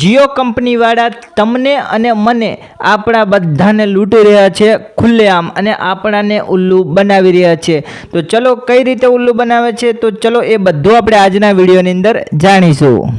જીઓ કંપનીવાળા તમને અને મને આપણા બધાને લૂંટી રહ્યા છે ખુલ્લેઆમ અને આપણાને ઉલ્લુ બનાવી રહ્યા છે. તો ચલો કઈ રીતે ઉલ્લુ બનાવે છે? તો ચલો એ બધું આપણે આજના વિડીયોની અંદર જાણીશું.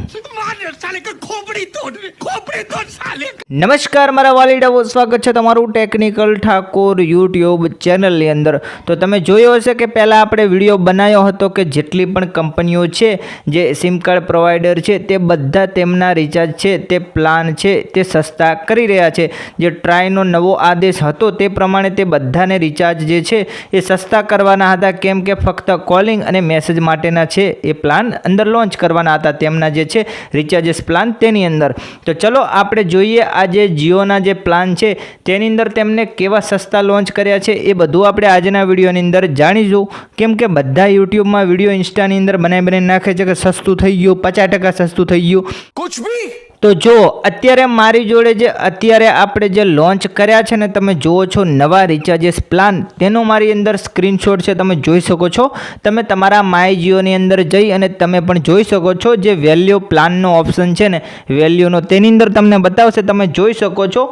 નમસ્કાર, મારા વાલીડાઓ, સ્વાગત છે તમારું ટેકનિકલ ઠાકોર યુટ્યુબ ચેનલની અંદર. તો તમે જોયો હશે કે પહેલાં આપણે વીડિયો બનાવ્યો હતો કે જેટલી પણ કંપનીઓ છે, જે સિમ કાર્ડ પ્રોવાઈડર છે, તે બધા તેમના રિચાર્જ છે, તે પ્લાન છે, તે સસ્તા કરી રહ્યા છે. જે ટ્રાયનો નવો આદેશ હતો, તે પ્રમાણે તે બધાને રિચાર્જ જે છે, એ સસ્તા કરવાના હતા. કેમ કે ફક્ત કોલિંગ અને મેસેજ માટેના છે, એ પ્લાન અંદર લોન્ચ કરવાના હતા તેમના જે છે રિચાર્જેસ પ્લાન તેની અંદર. તો ચલો આપણે જોઈએ આ જે જીઓના જે પ્લાન છે, તેની અંદર તેમને કેવા સસ્તા લોન્ચ કર્યા છે, એ બધું આપણે આજના વિડીયોની અંદર જાણીશું. કેમ કે બધા યુટ્યુબમાં વીડિયો ઇન્સ્ટાની અંદર બનાવી બનાવી નાખે છે કે સસ્તું થઈ ગયું, પચાસ ટકા સસ્તું થઈ ગયું. કુછ ભી તો જો અત્યારે મારી જોડે જે, અત્યારે આપણે જે લોન્ચ કર્યા છે ને, તમે જુઓ છો નવા રિચાર્જેસ પ્લાન તેનો મારી અંદર સ્ક્રીનશોટ છે, તમે જોઈ શકો છો. તમે તમારા માય જીઓની અંદર જઈ અને તમે પણ જોઈ શકો છો જે વેલ્યુ પ્લાનનો ઓપ્શન છે ને વેલ્યુનો તેની અંદર તમને બતાવશે. તમે જોઈ શકો છો,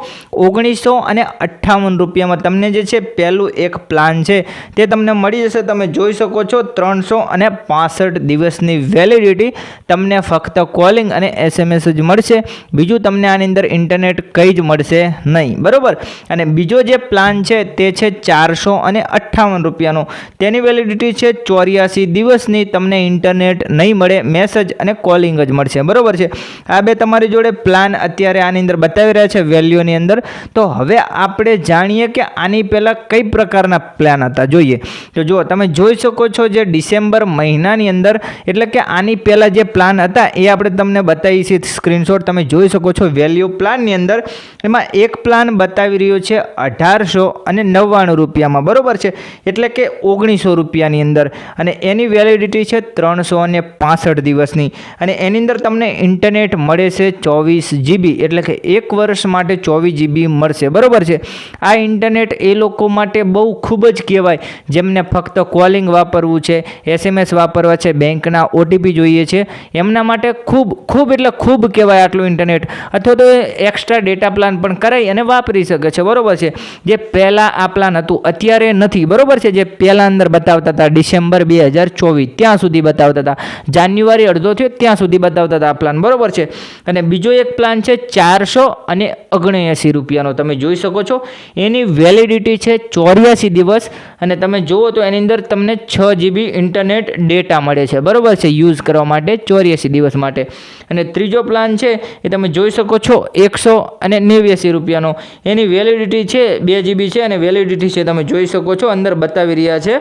ઓગણીસો અને અઠ્ઠાવન રૂપિયામાં તમને જે છે, પહેલું એક પ્લાન છે, તે તમને મળી જશે. તમે જોઈ શકો છો, ત્રણસો અને પાસઠ દિવસની વેલિડિટી તમને ફક્ત કોલિંગ અને એસએમએસ જ મળશે. બીજું તમને આની અંદર ઇન્ટરનેટ કંઈ જ મળશે નહીં. બરાબર? અને બીજો જે પ્લાન છે તે છે ચારસો અને અઠ્ઠાવન રૂપિયાનો. તેની વેલિડિટી છે ચોર્યાસી દિવસની. તમને ઇન્ટરનેટ નહીં મળે મેસેજ અને કોલિંગ જ મળશે. બરાબર છે? આ બે તમારી જોડે પ્લાન અત્યારે આની અંદર બતાવી રહ્યા છે વેલ્યુની અંદર. તો હવે આપણે જાણીએ કે આની પહેલાં કઈ પ્રકારના પ્લાન હતા? જોઈએ. તો જુઓ, તમે જોઈ શકો છો જે ડિસેમ્બર મહિનાની અંદર, એટલે કે આની પહેલાં જે પ્લાન હતા, એ આપણે તમને બતાવી છે સ્ક્રીનશોટ તમે જોઈ શકો છો વેલ્યુ પ્લાનની અંદર. એમાં એક પ્લાન બતાવી રહ્યો છે અઢારસો અને નવ્વાણું રૂપિયામાં. બરોબર છે? એટલે કે ઓગણીસો રૂપિયાની અંદર. અને એની વેલિડિટી છે ત્રણસો અને પાસઠ દિવસની. અને એની અંદર તમને ઇન્ટરનેટ મળે છે ચોવીસ જીબી એટલે કે એક વર્ષ માટે ચોવીસ જીબી મળશે. બરાબર છે? આ ઇન્ટરનેટ એ લોકો માટે બહુ ખૂબ જ કહેવાય. જેમને ફક્ત કોલિંગ વાપરવું છે એસએમએસ વાપરવા છે બેંકના ઓટીપી જોઈએ છે, એમના માટે ખૂબ ખૂબ એટલે ખૂબ કહેવાય આટલું ઇન્ટરનેટ અથવા તો એક્સ્ટ્રા ડેટા પ્લાન પણ કરાવી અને વાપરી શકે છે. બરાબર છે? જે પહેલાં આ પ્લાન હતું, અત્યારે નથી. બરાબર છે? જે પહેલાં અંદર બતાવતા હતા, ડિસેમ્બર બે હજાર ચોવીસ, ત્યાં સુધી બતાવતા હતા. જાન્યુઆરી અડધો થયો, ત્યાં સુધી બતાવતા હતા આ પ્લાન બરોબર છે? અને બીજો એક પ્લાન છે ચારસો અને ઓગણએંસી રૂપિયાનો. તમે જોઈ શકો છો? એની વેલિડિટી છે ચોર્યાસી દિવસ અને તમે જુઓ તો એની અંદર તમને છ જીબી ઇન્ટરનેટ ડેટા મળે છે. બરાબર છે? યુઝ કરવા માટે ચોર્યાસી દિવસ માટે. અને ત્રીજો પ્લાન છે એ તમે જોઈ શકો છો એકસો અને નેવ્યાસી રૂપિયાનો. એની વેલિડિટી છે બે જીબી છે અને વેલિડિટી છે તમે જોઈ શકો છો. અંદર બતાવી રહ્યા છે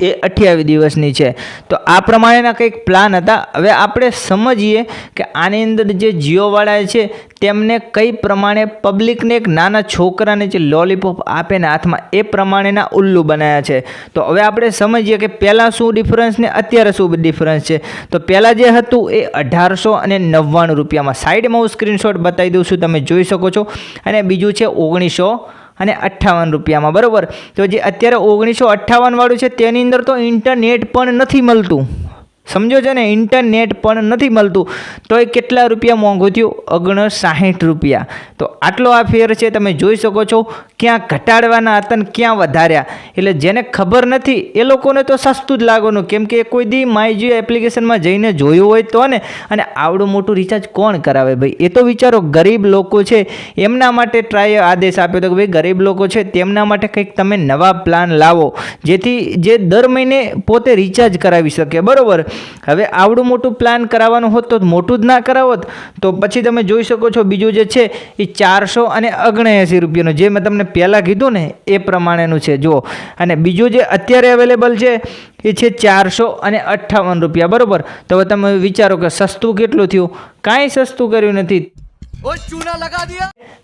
એ અઠ્યાવીસ દિવસની છે. તો આ પ્રમાણેના કંઈક પ્લાન હતા. હવે આપણે સમજીએ કે આની અંદર જે જીઓવાળા છે, તેમને કઈ પ્રમાણે પબ્લિકને એક નાના છોકરાને જે લોલીપોપ આપે ને હાથમાં, એ પ્રમાણેના ઉલ્લુ બનાવ્યા છે. તો હવે આપણે સમજીએ કે પહેલાં શું ડિફરન્સ ને અત્યારે શું ડિફરન્સ છે. તો પહેલાં જે હતું એ અઢારસો અને નવ્વાણું રૂપિયામાં. સાઈડમાં હું સ્ક્રીનશોટ બતાવી દઉં છું, તમે જોઈ શકો છો. અને બીજું છે ઓગણીસો અને અઠ્ઠાવન રૂપિયામાં, બરાબર? તો જે અત્યારે ઓગણીસો અઠ્ઠાવનવાળું છે, તેની અંદર તો ઇન્ટરનેટ પણ નથી મળતું. સમજો છો ને ઇન્ટરનેટ પણ નથી મળતું. તો એ કેટલા રૂપિયા મોંઘું થયું? ઓગણ સાહીઠ રૂપિયા. તો આટલો આ ફેર છે, તમે જોઈ શકો છો, ક્યાં ઘટાડવાના હતા ને ક્યાં વધાર્યા. એટલે જેને ખબર નથી, એ લોકોને તો સસ્તું જ લાગવાનું. કેમ કે કોઈ દી માયજી એપ્લિકેશનમાં જઈને જોયું હોય તો ને, અને આવડું મોટું રિચાર્જ કોણ કરાવે ભાઈ? એ તો વિચારો, ગરીબ લોકો છે, એમના માટે ટ્રાય આદેશ આપ્યો હતો કે ભાઈ, ગરીબ લોકો છે, તેમના માટે કંઈક તમે નવા પ્લાન લાવો, જેથી જે દર મહિને પોતે રિચાર્જ કરાવી શકે. બરાબર? હવે આવડું મોટું પ્લાન કરાવવાનું હોત તો મોટું જ ના કરાવત તો પછી તમે જોઈ શકો છો બીજું જે છે એ ચારસો અને ઓગણએંસી રૂપિયાનું જે મેં તમને પહેલાં કીધું ને એ પ્રમાણેનું છે. જુઓ અને બીજું જે અત્યારે અવેલેબલ છે એ છે ચારસો અને અઠ્ઠાવન રૂપિયા. બરાબર? તો હવે તમે વિચારો કે સસ્તું કેટલું થયું? કાંઈ સસ્તું કર્યું નથી.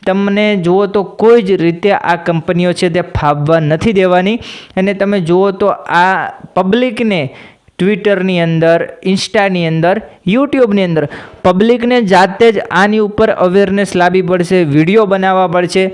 તમને જુઓ તો કોઈ જ રીતે આ કંપનીઓ છે તે ફાવવા નથી દેવાની. અને તમે જુઓ તો આ પબ્લિકને ટ્વિટરની અંદર ઇન્સ્ટાની અંદર યુટ્યુબની અંદર. પબ્લિકને જાતે જ આની ઉપર અવેરનેસ લાવવી પડશે વીડિયો બનાવવા પડશે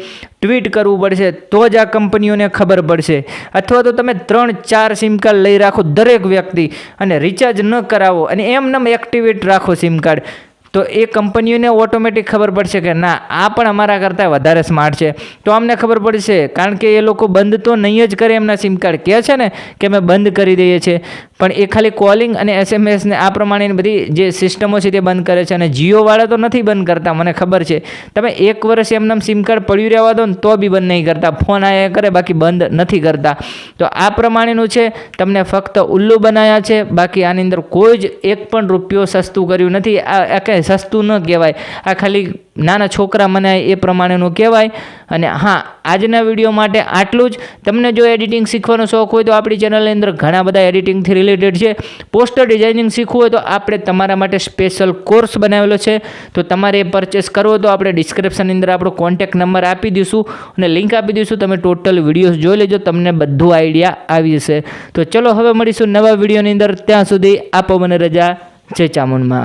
ટ્વીટ કરવું પડશે, તો જ આ કંપનીઓને ખબર પડશે. અથવા તો તમે ત્રણ, ચાર સિમ કાર્ડ લઈ રાખો દરેક વ્યક્તિ અને રિચાર્જ ન કરાવો અને એમને એક્ટિવેટ રાખો સિમ કાર્ડ. તો એ કંપનીઓને ઓટોમેટિક ખબર પડશે કે ના, આ પણ અમારા કરતાં વધારે સ્માર્ટ છે. તો અમને ખબર પડશે, કારણ કે એ લોકો બંધ તો નહીં જ કરે એમના સિમ કાર્ડ. કહે છે ને કે અમે બંધ કરી દઈએ છીએ. પણ એ ખાલી કોલિંગ અને એસએમએસને આ પ્રમાણેની બધી જે સિસ્ટમો છે તે બંધ કરે છે અને જીઓવાળા તો નથી બંધ કરતા, મને ખબર છે. તમે એક વર્ષ એમનામ સિમ કાર્ડ પડ્યું રહેવા દો ને તો બી બંધ નહીં કરતા, ફોન આયા કરે, બાકી બંધ નથી કરતા. તો આ પ્રમાણેનું છે, તમને ફક્ત ઉલ્લુ બનાવ્યા છે, બાકી આની અંદર કોઈ જ એક પણ રૂપિયો સસ્તું કર્યું નથી. આ કંઈ સસ્તું ન કહેવાય. આ ખાલી નાના છોકરા મને એ પ્રમાણેનું કહેવાય. અને હા, આજના વીડિયો માટે આટલું જ. તમને જો એડિટિંગ શીખવાનો શોખ હોય તો આપણી ચેનલની અંદર ઘણા બધા એડિટિંગથી રિલેટેડ છે. પોસ્ટર ડિઝાઇનિંગ શીખવું હોય તો આપણે તમારા માટે સ્પેશિયલ કોર્સ બનાવેલો છે. તો તમારે એ પરચેસ કરવો તો આપણે ડિસ્ક્રિપ્શનની અંદર આપણો કોન્ટેક્ટ નંબર આપી દઈશું અને લિંક આપી દઈશું. તમે ટોટલ વિડીયોઝ જોઈ લેજો, તમને બધું આઈડિયા આવી જશે. તો ચલો, હવે મળીશું નવા વિડીયોની અંદર. ત્યાં સુધી આપો મને રજા. જય ચામુંડમાં.